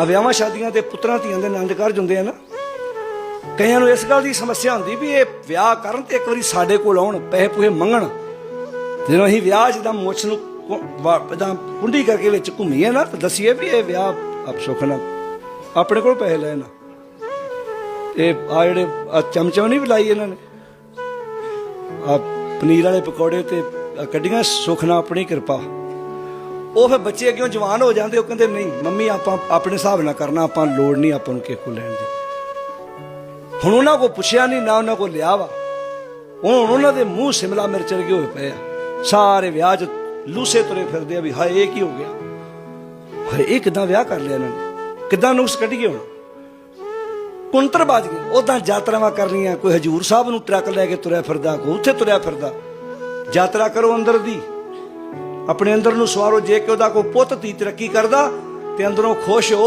ਆ ਵਿਆਹਾਂ ਸ਼ਾਦੀਆਂ ਤੇ ਪੁੱਤਰਾਂ ਧੀਆਂ ਦੇ ਆਨੰਦ ਕਾਰਜ ਹੁੰਦੇ ਆ ਨਾ। ਕਈਆਂ ਨੂੰ ਇਸ ਗੱਲ ਦੀ ਸਮੱਸਿਆ ਹੁੰਦੀ ਵੀ ਇਹ ਵਿਆਹ ਕਰਨ ਤੇ ਇੱਕ ਵਾਰੀ ਸਾਡੇ ਕੋਲ ਆਉਣ, ਪੈਸੇ ਪੂਹੇ ਮੰਗਣ। ਜਦੋਂ ਅਸੀਂ ਵਿਆਹ ਜਿੱਦਾਂ ਮੁੱਛ ਨੂੰ ਇਦਾਂ ਕੁੰਡੀ ਕਰਕੇ ਵਿੱਚ ਘੁੰਮੀਏ ਨਾ, ਤਾਂ ਦਸੀਏ ਵੀ ਇਹ ਵਿਆਹ ਆਪ ਸੁੱਖ ਨਾਲ ਆਪਣੇ ਕੋਲ ਪੈਸੇ ਲੈਣ ਇਹ ਆ ਜਿਹੜੇ ਆਹ ਚਮਚਮ ਨਹੀਂ ਬੁਲਾਈ ਇਹਨਾਂ ਨੇ? ਆ ਪਨੀਰ ਵਾਲੇ ਪਕੌੜੇ ਤੇ ਕੱਢੀਆਂ ਸੁਖਨਾ ਆਪਣੀ ਕਿਰਪਾ। ਉਹ ਫਿਰ ਬੱਚੇ ਅੱਗੇ ਜਵਾਨ ਹੋ ਜਾਂਦੇ, ਉਹ ਕਹਿੰਦੇ, ਨਹੀਂ, ਮੰਮੀ, ਆਪਾਂ ਆਪਣੇ ਹਿਸਾਬ ਨਾਲ ਕਰਨਾ, ਆਪਾਂ ਲੋੜ ਨਹੀਂ ਆਪਾਂ ਨੂੰ ਕਿਸੇ ਲੈਣ ਦੀ। ਹੁਣ ਉਹਨਾਂ ਕੋ ਪੁੱਛਿਆ ਨਹੀਂ, ਨਾ ਉਹਨਾਂ ਕੋ ਲਿਆ ਵਾ। ਹੁਣ ਉਹਨਾਂ ਦੇ ਮੂੰਹ ਸਿਮਲਾ ਮਿਰਚ ਵਰਗੇ ਹੋਏ ਪਏ ਆ। ਸਾਰੇ ਵਿਆਹ 'ਚ ਲੂਸੇ ਤੁਰੇ ਫਿਰਦੇ ਆ ਵੀ, ਹਾਏ, ਇਹ ਕੀ ਹੋ ਗਿਆ? ਹਾਏ, ਇਹ ਕਿਦਾਂ ਵਿਆਹ ਕਰ ਲਿਆ ਇਹਨਾਂ ਨੇ? ਕਿਦਾਂ ਨੁਕਸ ਕੱਢੀਏ ਹੁਣ? ਕੁੰਤਰ ਬਾਜ ਗਏ। ਉਦਾਂ ਯਾਤਰਾਵਾਂ ਕਰਨੀਆਂ, ਕੋਈ ਹਜੂਰ ਸਾਹਿਬ ਨੂੰ ਟਰੱਕ ਲੈ ਕੇ ਤੁਰਿਆ ਫਿਰਦਾ, ਕੋਈ ਉੱਥੇ ਤੁਰਿਆ ਫਿਰਦਾ। ਯਾਤਰਾ ਕਰੋ ਅੰਦਰ ਦੀ। ਆਪਣੇ ਅੰਦਰ ਨੂੰ ਸਵਾਰੋ, ਜੇ ਕਿ ਉਹਦਾ ਕੋਈ ਪੁੱਤ ਦੀ ਤਰੱਕੀ ਕਰਦਾ ਤੇ ਅੰਦਰੋਂ ਖੁਸ਼ ਹੋ